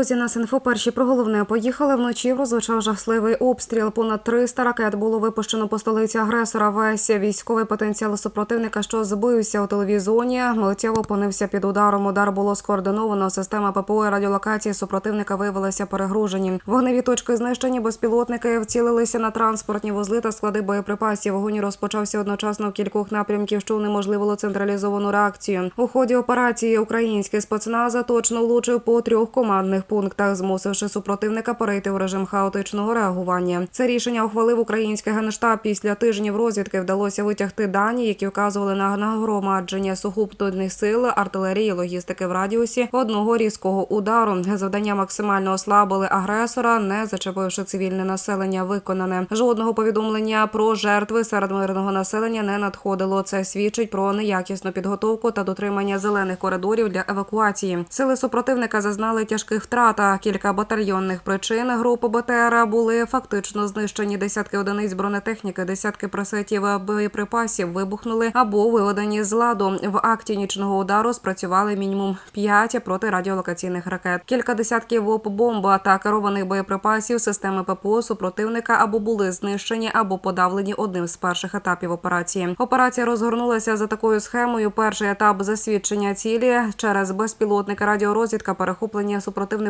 Друзі, нас інфо перші про головне поїхали. Вночі прозвучав жахливий обстріл. Понад 300 ракет було випущено по столиці агресора. Весь військовий потенціал супротивника, що збився у телевізоні, миттєво опинився під ударом. Удар було скоординовано. Система ППО і радіолокації супротивника виявилися перегружені. Вогневі точки знищені. Безпілотники вцілилися на транспортні вузли та склади боєприпасів. Вогонь розпочався одночасно в кількох напрямків, що унеможливило централізовану реакцію. У ході операції український спецназа точно влучив по трьох командних пунктах, змусивши супротивника перейти в режим хаотичного реагування. Це рішення ухвалив український генштаб. Після тижнів розвідки вдалося витягти дані, які вказували на нагромадження сухопутних сил, артилерії, логістики в радіусі одного різкого удару. Завдання максимально ослабили агресора, не зачепивши цивільне населення. Виконане жодного повідомлення про жертви серед мирного населення не надходило. Це свідчить про неякісну підготовку та дотримання зелених коридорів для евакуації. Сили супротивника зазнали тяжких втрат. А Кілька батальйонних причин групи БТР були фактично знищені. Десятки одиниць бронетехніки, десятки пресетів боєприпасів вибухнули або виведені з ладу. В акті нічного удару спрацювали мінімум п'ять протирадіолокаційних ракет. Кілька десятків ВОП-бомб та керованих боєприпасів системи ППО супротивника або були знищені, або подавлені одним з перших етапів операції. Операція розгорнулася за такою схемою. Перший етап засвідчення цілі через безпілотники радіорозвідка, перехоплення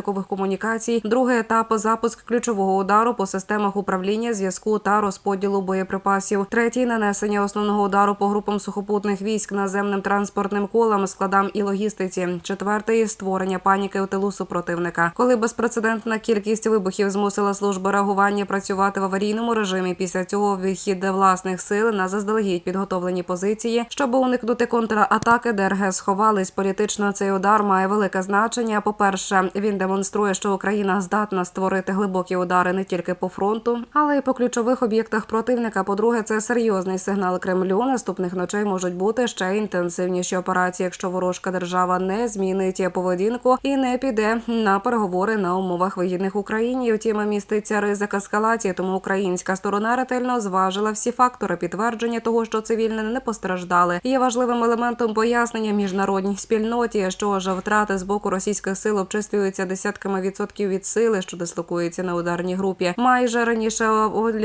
супротивникових комунікацій. Другий етап запуск ключового удару по системах управління, зв'язку та розподілу боєприпасів. Третій нанесення основного удару по групам сухопутних військ, наземним транспортним колам, складам і логістиці. Четвертий створення паніки у тилу супротивника. Коли безпрецедентна кількість вибухів змусила служби реагування працювати в аварійному режимі. Після цього вихід власних сил на заздалегідь підготовлені позиції, щоб уникнути контратаки. ДРГ сховались. Політично цей удар має велике значення. По перше, він демонструє, що Україна здатна створити глибокі удари не тільки по фронту, але й по ключових об'єктах противника. По-друге, це серйозний сигнал Кремлю. Наступних ночей можуть бути ще інтенсивніші операції, якщо ворожка держава не змінить поведінку і не піде на переговори на умовах вигідних Україні. Втім, міститься ризик ескалації, тому українська сторона ретельно зважила всі фактори підтвердження того, що цивільні не постраждали. Є важливим елементом пояснення міжнародній спільноті, що ж втрати з боку російських сил обчислюються десятками відсотків від сили, що дислокується на ударній групі. Майже раніше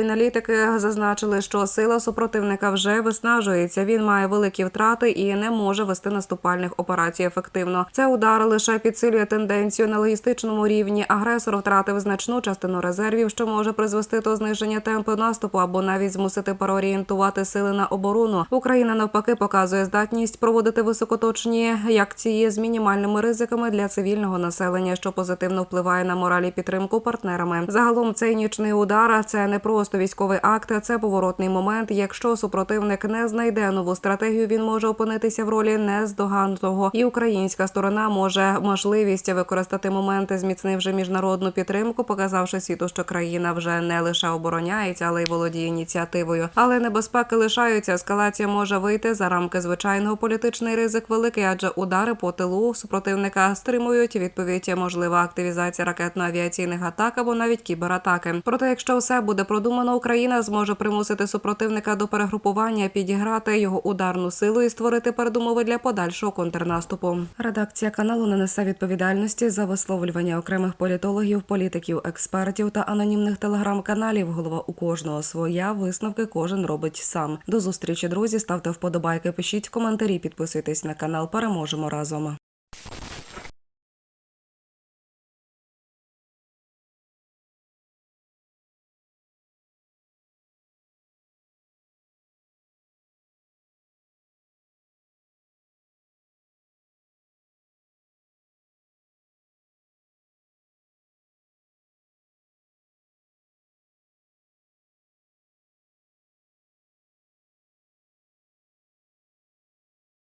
аналітики зазначили, що сила супротивника вже виснажується. Він має великі втрати і не може вести наступальних операцій ефективно. Це удар лише підсилює тенденцію на логістичному рівні. Агресор втратив значну частину резервів, що може призвести до зниження темпу наступу або навіть змусити переорієнтувати сили на оборону. Україна навпаки показує здатність проводити високоточні акції з мінімальними ризиками для цивільного населення, що позитивно впливає на мораль і підтримку партнерами. Загалом цей нічний удар це не просто військовий акт, це поворотний момент. Якщо супротивник не знайде нову стратегію, він може опинитися в ролі нездоганного, і українська сторона може можливість використати моменти, зміцнивши міжнародну підтримку, показавши світу, що країна вже не лише обороняється, але й володіє ініціативою. Але небезпеки лишаються. Ескалація може вийти за рамки звичайного політичний ризик великий, адже удари по тилу супротивника стримують відповідь можлива активізація ракетно-авіаційних атак або навіть кібератаки. Проте, якщо все буде продумано, Україна зможе примусити супротивника до перегрупування, підіграти його ударну силу і створити передумови для подальшого контрнаступу. Редакція каналу не несе відповідальності за висловлювання окремих політологів, політиків, експертів та анонімних телеграм-каналів. Голова у кожного своя висновки кожен робить сам. До зустрічі, друзі. Ставте вподобайки, пишіть коментарі, підписуйтесь на канал. Переможемо разом.